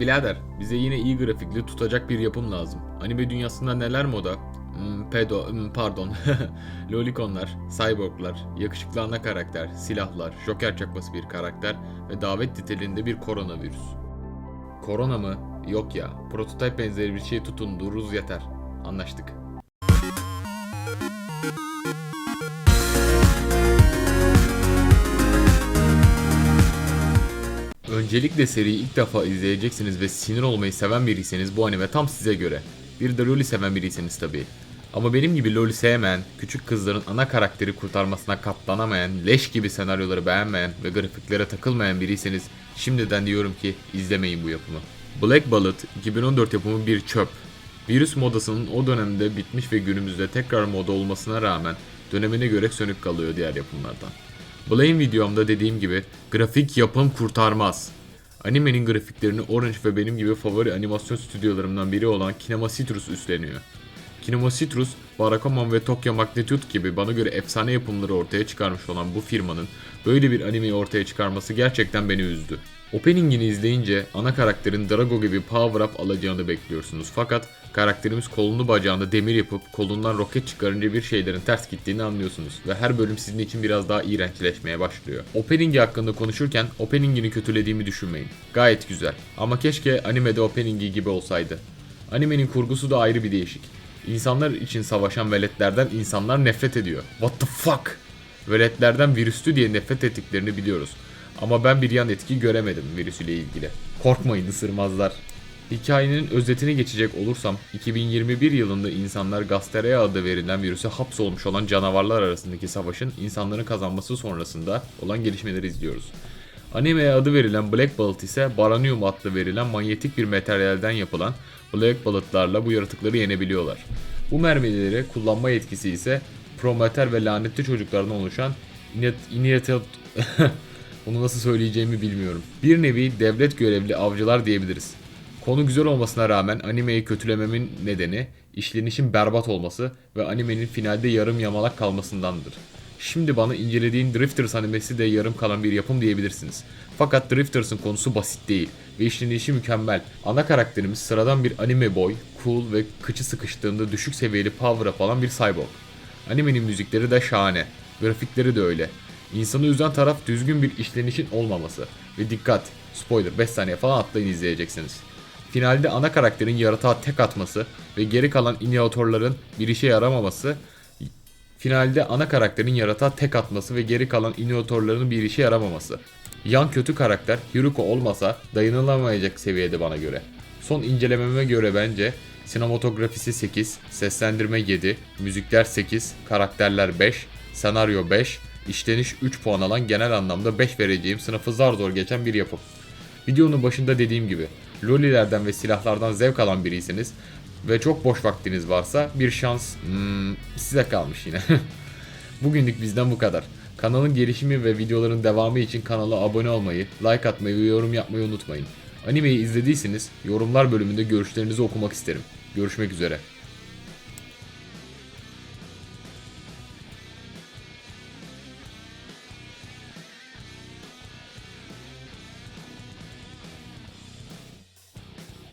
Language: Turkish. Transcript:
Bilader, bize yine iyi grafikli tutacak bir yapım lazım. Anime dünyasında neler moda? Hmm, pedo, hmm, pardon. Lolikonlar, cyborglar, yakışıklı ana karakter, silahlar, joker çakması bir karakter ve davet niteliğinde bir koronavirüs. Korona mı? Yok ya. Prototype benzeri bir şey tutundururuz yeter. Anlaştık. Öncelikle seriyi ilk defa izleyeceksiniz ve sinir olmayı seven biriyseniz bu anime tam size göre. Bir de LoL'ü seven biriyseniz tabii. Ama benim gibi LoL'ü sevmeyen, küçük kızların ana karakteri kurtarmasına katlanamayan, leş gibi senaryoları beğenmeyen ve grafiklere takılmayan biriyseniz şimdiden diyorum ki izlemeyin bu yapımı. Black Bullet 2014 yapımı bir çöp. Virüs modasının o dönemde bitmiş ve günümüzde tekrar moda olmasına rağmen dönemine göre sönük kalıyor diğer yapımlardan. Blame videomda dediğim gibi grafik yapım kurtarmaz. Animenin grafiklerini Orange ve benim gibi favori animasyon stüdyolarımdan biri olan Kinema Citrus üstleniyor. Kinema Citrus, Barakamon ve Tokyo Magnitude gibi bana göre efsane yapımları ortaya çıkarmış olan bu firmanın böyle bir animeyi ortaya çıkarması gerçekten beni üzdü. Opening'ini izleyince ana karakterin Drago gibi power up alacağını bekliyorsunuz fakat karakterimiz kolunu bacağını demir yapıp kolundan roket çıkarınca bir şeylerin ters gittiğini anlıyorsunuz ve her bölüm sizin için biraz daha iğrençleşmeye başlıyor. Opening'i hakkında konuşurken opening'ini kötülediğimi düşünmeyin. Gayet güzel ama keşke animede opening'i gibi olsaydı. Animenin kurgusu da ayrı bir değişik. İnsanlar için savaşan veletlerden insanlar nefret ediyor. What the fuck? Veletlerden virüslü diye nefret ettiklerini biliyoruz. Ama ben bir yan etki göremedim virüs ile ilgili. Korkmayın ısırmazlar. Hikayenin özetine geçecek olursam 2021 yılında insanlar Gasterea adı verilen virüse hapsolmuş olan canavarlar arasındaki savaşın insanların kazanması sonrasında olan gelişmeleri izliyoruz. Animeye adı verilen Black Bullet ise Baranium adlı verilen manyetik bir materyalden yapılan Black Bullet'larla bu yaratıkları yenebiliyorlar. Bu mermileri kullanma yetkisi ise Prometer ve lanetli çocuklardan oluşan Inetel... Bunu nasıl söyleyeceğimi bilmiyorum. Bir nevi devlet görevli avcılar diyebiliriz. Konu güzel olmasına rağmen animeyi kötülememin nedeni işlenişin berbat olması ve animenin finalde yarım yamalak kalmasındandır. Şimdi bana incelediğin Drifters animesi de yarım kalan bir yapım diyebilirsiniz. Fakat Drifters'ın konusu basit değil ve işlenişi mükemmel. Ana karakterimiz sıradan bir anime boy, cool ve kıçı sıkıştığında düşük seviyeli power up alan bir cyborg. Animenin müzikleri de şahane, grafikleri de öyle. İnsanı üzen taraf düzgün bir işlenişin olmaması. Ve dikkat, spoiler 5 saniye falan atlayın izleyeceksiniz. Finalde ana karakterin yaratığa tek atması ve geri kalan inhibitorların bir işe yaramaması Finalde ana karakterin yaratığa tek atması ve geri kalan inhibitorların bir işe yaramaması. Yan kötü karakter Hiruko olmasa dayanılamayacak seviyede bana göre. Son incelememe göre bence sinematografisi 8, seslendirme 7, müzikler 8, karakterler 5, senaryo 5, işleniş 3 puan alan genel anlamda 5 vereceğim sınıfı zar zor geçen bir yapım. Videonun başında dediğim gibi lolilerden ve silahlardan zevk alan biriyseniz ve çok boş vaktiniz varsa bir şans hmm, size kalmış yine. Bugünlük bizden bu kadar. Kanalın gelişimi ve videoların devamı için kanala abone olmayı, like atmayı ve yorum yapmayı unutmayın. Animeyi izlediyseniz yorumlar bölümünde görüşlerinizi okumak isterim. Görüşmek üzere.